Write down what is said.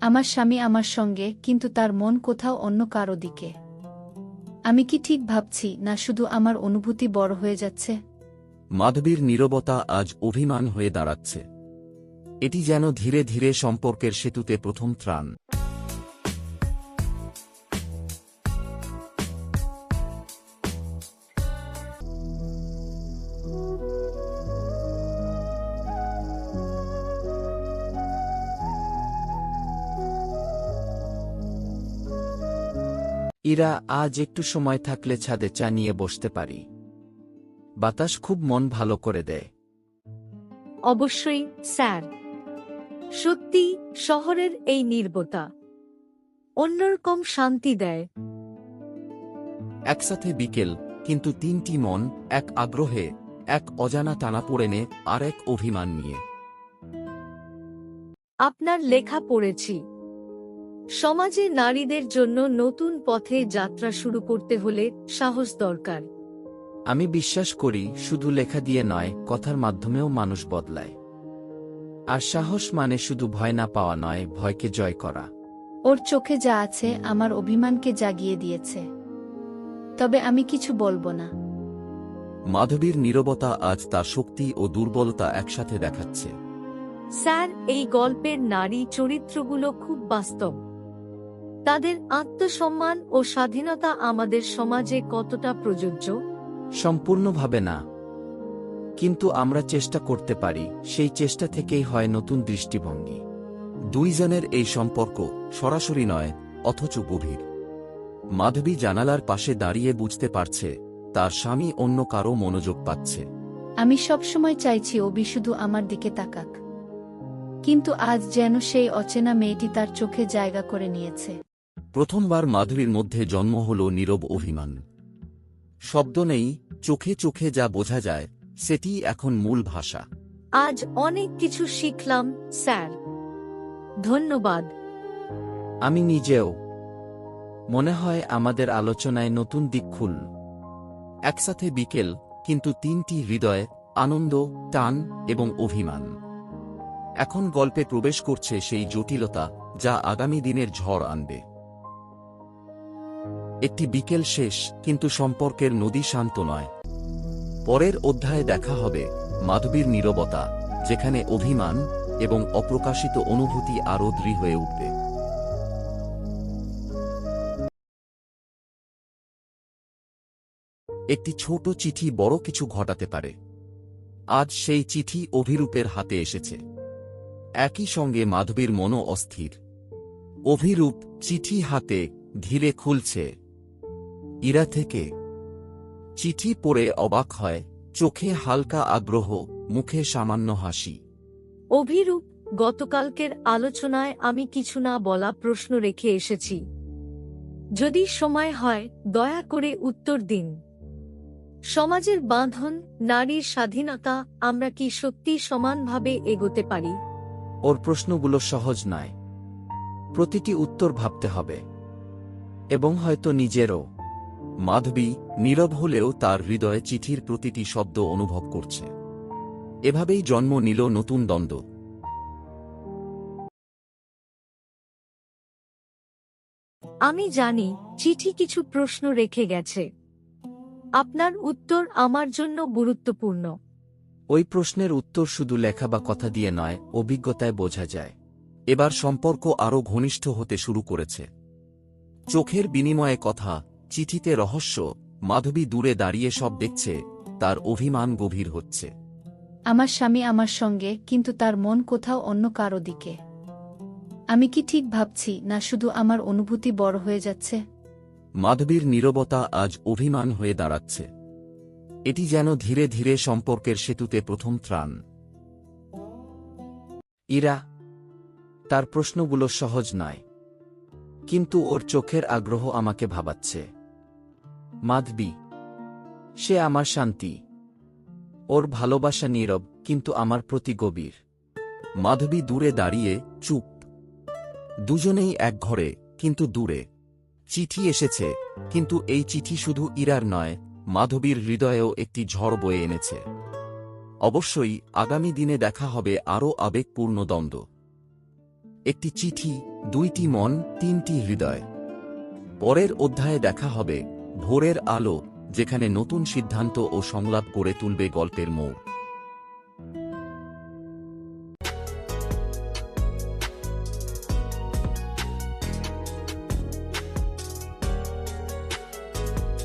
আমার স্বামী আমার সঙ্গে, কিন্তু তার মন কোথাও অন্য কারও দিকে। আমি কি ঠিক ভাবছি, না শুধু আমার অনুভূতি বড় হয়ে যাচ্ছে? মাধবীর নীরবতা আজ অভিমান হয়ে দাঁড়াচ্ছে। এটি যেন ধীরে ধীরে সম্পর্কের সেতুতে প্রথম ত্রাণ। ইরা আজ একটু সময় থাকলে ছাদে চা নিয়ে বসতে পারি। বাতাস খুব মন ভালো করে দেয়। অবশ্যই স্যার। সত্যি শহরের এই নির্বতা। অন্যরকম শান্তি দেয়। একসাথে বিকেল কিন্তু তিনটি মন এক আগ্রহে এক অজানা টানাপোড়েনে আর এক অভিমান নিয়ে। আপনার লেখা পড়েছি। সমাজে নারীদের জন্য নতুন পথে যাত্রা শুরু করতে হলে সাহস দরকার। আমি বিশ্বাস করি শুধু লেখা দিয়ে নয় কথার মাধ্যমেও মানুষ বদলায়। আর সাহস মানে শুধু ভয় না পাওয়া নয় ভয়কে জয় করা। ওর চোখে যা আছে আমার অভিমানকে জাগিয়ে দিয়েছে। তবে আমি কিছু বলব না। মাধবীর নীরবতা আজ তার শক্তি ও দুর্বলতা একসাথে দেখাচ্ছে। স্যার এই গল্পের নারী চরিত্রগুলো খুব বাস্তব। তাদের আত্মসম্মান ও স্বাধীনতা আমাদের সমাজে কতটা প্রযোজ্য? সম্পূর্ণভাবে না। কিন্তু আমরা চেষ্টা করতে পারি সেই চেষ্টা থেকেই হয় নতুন দৃষ্টিভঙ্গি। দুইজনের এই সম্পর্ক সরাসরি নয় অথচ গভীর। মাধবী জানালার পাশে দাঁড়িয়ে বুঝতে পারছে তার স্বামী অন্য কারও মনোযোগ পাচ্ছে। আমি সবসময় চাইছি অবি শুধু আমার দিকে তাকাক। কিন্তু আজ যেন সেই অচেনা মেয়েটি তার চোখে জায়গা করে নিয়েছে। প্রথমবার মাধুরীর মধ্যে জন্ম হল নীরব অভিমান। শব্দ নেই চোখে চোখে যা বোঝা যায় সেটি এখন মূল ভাষা। আজ অনেক কিছু শিখলাম স্যার। ধন্যবাদ। আমি নিজেও। মনে হয় আমাদের আলোচনায় নতুন দিক খুল। একসাথে বিকেল কিন্তু তিনটি হৃদয় আনন্দ টান এবং অভিমান। এখন গল্পে প্রবেশ করছে সেই জটিলতা যা আগামী দিনের ঝড় আনবে। একটি বিকেল শেষ, কিন্তু সম্পর্কের নদী শান্ত নয়। পরের অধ্যায়ে দেখা হবে মাধবীর নীরবতা, যেখানে অভিমান এবং অপ্রকাশিত অনুভূতি আরও দৃঢ় হয়ে উঠবে। একটি ছোট চিঠি বড় কিছু ঘটাতে পারে। আজ সেই চিঠি অভিরূপের হাতে এসেছে। একই সঙ্গে মাধবীর মনও অস্থির। অভিরূপ চিঠি হাতে ধীরে খুলছে ইরা থেকে। চিঠি পড়ে অবাক হয় চোখে হালকা আগ্রহ মুখে সামান্য হাসি। অভিরূপ গতকালকের আলোচনায় আমি কিছু না বলা প্রশ্ন রেখে এসেছি। যদি সময় হয় দয়া করে উত্তর দিন। সমাজের বাঁধন নারীর স্বাধীনতা আমরা কি সত্যি সমানভাবে এগোতে পারি? ওর প্রশ্নগুলো সহজ নয়। প্রতিটি উত্তর ভাবতে হবে। এবং হয়তো নিজেরও। মাধবী নীরব হলেও তার হৃদয়ে চিঠির প্রতিটি শব্দ অনুভব করছে। এভাবেই জন্ম নিল নতুন দ্বন্দ্ব। আমি জানি চিঠি কিছু প্রশ্ন রেখে গেছে। আপনার উত্তর আমার জন্য গুরুত্বপূর্ণ। ওই প্রশ্নের উত্তর শুধু লেখা বা কথা দিয়ে নয় অভিজ্ঞতায় বোঝা যায়। এবার সম্পর্ক আরও ঘনিষ্ঠ হতে শুরু করেছে। চোখের বিনিময়ে কথা চিঠিতে রহস্য মাধবী দূরে দাঁড়িয়ে সব দেখছে তার অভিমান গভীর হচ্ছে। আমার স্বামী আমার সঙ্গে কিন্তু তার মন কোথাও অন্য কারও দিকে। আমি কি ঠিক ভাবছি না শুধু আমার অনুভূতি বড় হয়ে যাচ্ছে? মাধবীর নীরবতা আজ অভিমান হয়ে দাঁড়াচ্ছে। এটি যেন ধীরে ধীরে সম্পর্কের সেতুতে প্রথম ত্রাণ। ইরা তার প্রশ্নগুলো সহজ নয়। কিন্তু ওর চোখের আগ্রহ আমাকে ভাবাচ্ছে। মাধবী, সে আমার শান্তি। ওর ভালোবাসা নীরব, কিন্তু আমার প্রতি গভীর। মাধবী দূরে দাঁড়িয়ে চুপ। দুজনেই এক ঘরে, কিন্তু দূরে। চিঠি এসেছে, কিন্তু এই চিঠি শুধু ইরার নয়, মাধবীর হৃদয়েও একটি ঝড় বয়ে এনেছে। অবশ্যই আগামী দিনে দেখা হবে আরও আবেগপূর্ণ দ্বন্দ্ব। একটি চিঠি, দুইটি মন, তিনটি হৃদয়। পরের অধ্যায়ে দেখা হবে ভোরের আলো যেখানে নতুন সিদ্ধান্ত ও সংলাপ করে তুলবে গল্পের মোড়।